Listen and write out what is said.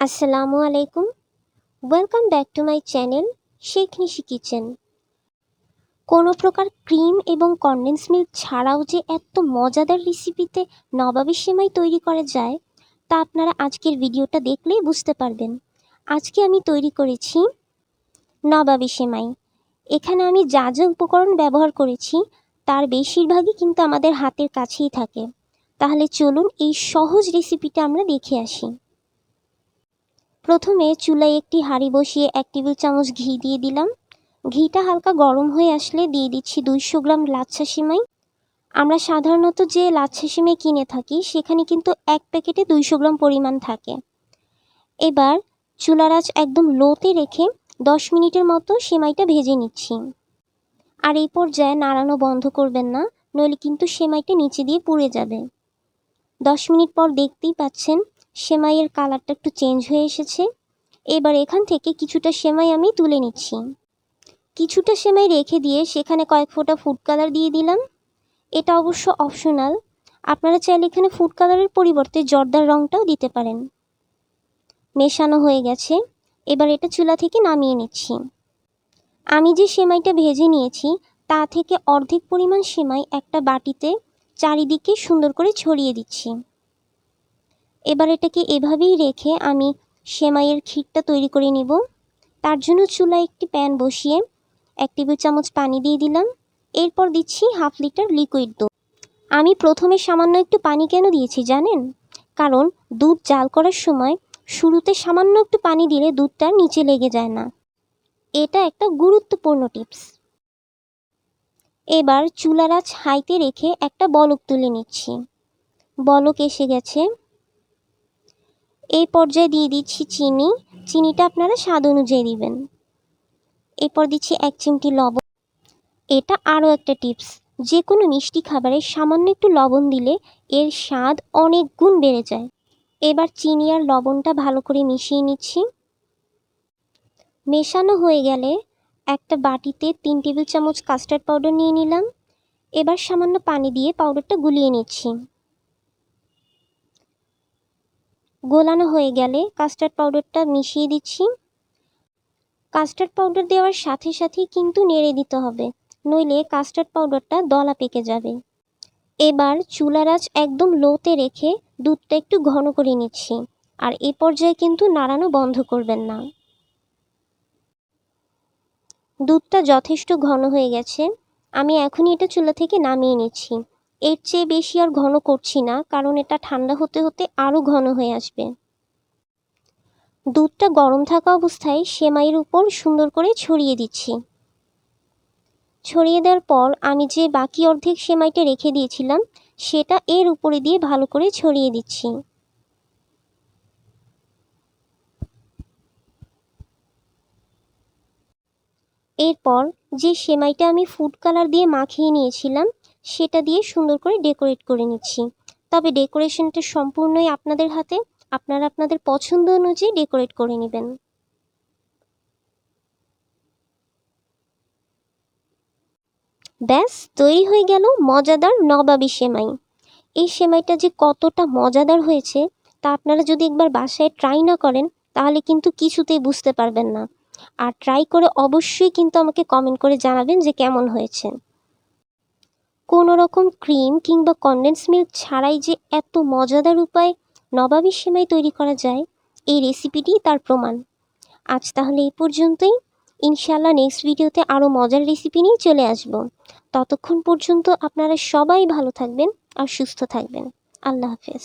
আসসালামু আলাইকুম। Welcome back to my channel Sheikh Nishi kitchen কোনো প্রকার ক্রিম এবং কনডেন্স মিল্ক ছাড়াও যে এত মজাদার রেসিপিতে নবাবী সেমাই তৈরি করা যায়, তা আপনারা আজকের ভিডিওটা দেখলেই বুঝতে পারবেন। আজকে আমি তৈরি করেছি নবাবী সেমাই। এখানে আমি যা যা উপকরণ ব্যবহার করেছি, তার বেশিরভাগই কিন্তু আমাদের হাতের কাছেই থাকে। তাহলে চলুন এই সহজ রেসিপিটা আমরা দেখে আসি। প্রথমে চুলায় একটি হাঁড়ি বসিয়ে এক টেবিল চামচ ঘি দিয়ে দিলাম। ঘিটা হালকা গরম হয়ে আসলে দিয়ে দিচ্ছি দুইশো গ্রাম লাচ্ছা সিমাই। আমরা সাধারণত যে লাচ্ছা সিমাই কিনে থাকি, সেখানে কিন্তু এক প্যাকেটে দুইশো গ্রাম পরিমাণ থাকে। এবার চুলার আঁচ একদম লোতে রেখে দশ মিনিটের মতো সেমাইটা ভেজে নিচ্ছি। আর এই পর্যায়ে নাড়ানো বন্ধ করবেন না, নইলে কিন্তু সেমাইটা নিচে দিয়ে পুড়ে যাবে। দশ মিনিট পর দেখতেই পাচ্ছেন সেমাইয়ের কালারটা একটু চেঞ্জ হয়ে এসেছে। এবার এখান থেকে কিছুটা সেমাই আমি তুলে নিচ্ছি। কিছুটা সেমাই রেখে দিয়ে সেখানে কয়েক ফোঁটা ফুড কালার দিয়ে দিলাম। এটা অবশ্য অপশনাল আপনারা চাইলে এখানে ফুড কালারের পরিবর্তে জর্দার রঙটাও দিতে পারেন। মেশানো হয়ে গেছে। এবার এটা চুলা থেকে নামিয়ে নিচ্ছি। আমি যে সেমাইটা ভেজে নিয়েছি, তা থেকে অর্ধেক পরিমাণ সেমাই একটা বাটিতে চারিদিকে সুন্দর করে ছড়িয়ে দিচ্ছি। এবার এটাকে এভাবেই রেখে আমি সেমাইয়ের ক্ষীরটা তৈরি করে নিব। তার জন্য চুলায় একটি প্যান বসিয়ে এক টেবিল চামচ পানি দিয়ে দিলাম। এরপর দিচ্ছি হাফ লিটার লিকুইড দুধ। আমি প্রথমে সামান্য একটু পানি কেন দিয়েছি জানেন? কারণ দুধ জাল করার সময় শুরুতে সামান্য একটু পানি দিলে দুধটা নিচে লেগে যায় না। এটা একটা গুরুত্বপূর্ণ টিপস। এবার চুলার আঁচ হাইতে রেখে একটা বলক তুলে নিচ্ছি। বলক এসে গেছে। এই পর্যায়ে দিয়ে দিচ্ছি চিনি। চিনিটা আপনারা স্বাদ অনুযায়ী দিবেন। এরপর দিচ্ছি এক চিমটি লবণ। এটা আরও একটা টিপস যে কোনো মিষ্টি খাবারে সামান্য একটু লবণ দিলে এর স্বাদ অনেক গুণ বেড়ে যায়। এবার চিনি আর লবণটা ভালো করে মিশিয়ে নিচ্ছি। মেশানো হয়ে গেলে একটা বাটিতে তিন টেবিল চামচ কাস্টার্ড পাউডার নিয়ে নিলাম। এবার সামান্য পানি দিয়ে পাউডারটা গুলিয়ে নিচ্ছি। গোলানো হয়ে গেলে কাস্টার্ড পাউডারটা মিশিয়ে দিচ্ছি। কাস্টার্ড পাউডার দেওয়ার সাথে সাথেই কিন্তু নেড়ে দিতে হবে, নইলে কাস্টার্ড পাউডারটা দলা পেকে যাবে। এবার চুলার আঁচ একদম লোতে রেখে দুধটা একটু ঘন করে নিচ্ছি, আর এ পর্যায়ে কিন্তু নাড়ানো বন্ধ করবেন না। দুধটা যথেষ্ট ঘন হয়ে গেছে, আমি এখনই এটা চুলা থেকে নামিয়ে নিচ্ছি। এর চেয়ে বেশি আর ঘন করছি না, কারণ এটা ঠান্ডা হতে হতে আরও ঘন হয়ে আসবে। দুধটা গরম থাকা অবস্থায় সেমাইয়ের উপর সুন্দর করে ছড়িয়ে দিচ্ছি। ছড়িয়ে দেওয়ার পর আমি যে বাকি অর্ধেক সেমাইটা রেখে দিয়েছিলাম, সেটা এর উপরে দিয়ে ভালো করে ছড়িয়ে দিচ্ছি। এরপর যে সেমাইটা আমি ফুড কালার দিয়ে মাখিয়ে নিয়েছিলাম সেটা দিয়ে সুন্দর করে ডেকোরেট করে নিচ্ছি। তবে ডেকোরেশনটা সম্পূর্ণই আপনাদের হাতে, আপনারা আপনাদের পছন্দ অনুযায়ী ডেকোরেট করে নেবেন। ব্যাস, তৈরি হয়ে গেল মজাদার নবাবি সেমাই। এই সেমাইটা যে কতটা মজাদার হয়েছে, তা আপনারা যদি একবার বাসায় ট্রাই না করেন, তাহলে কিন্তু কিছুতেই বুঝতে পারবেন না। আর ট্রাই করে অবশ্যই কিন্তু আমাকে কমেন্ট করে জানাবেন যে কেমন হয়েছে। কোনো রকম ক্রিম কিংবা কনডেন্স মিল্ক ছাড়াই যে এত মজাদার উপায় নবাবী সেমাই তৈরি করা যায়, এই রেসিপিটি তার প্রমাণ। আজ তাহলে এই পর্যন্তই। ইনশাল্লাহ নেক্সট ভিডিওতে আরও মজার রেসিপি নিয়ে চলে আসব। ততক্ষণ পর্যন্ত আপনারা সবাই ভালো থাকবেন আর সুস্থ থাকবেন। আল্লাহ হাফেজ।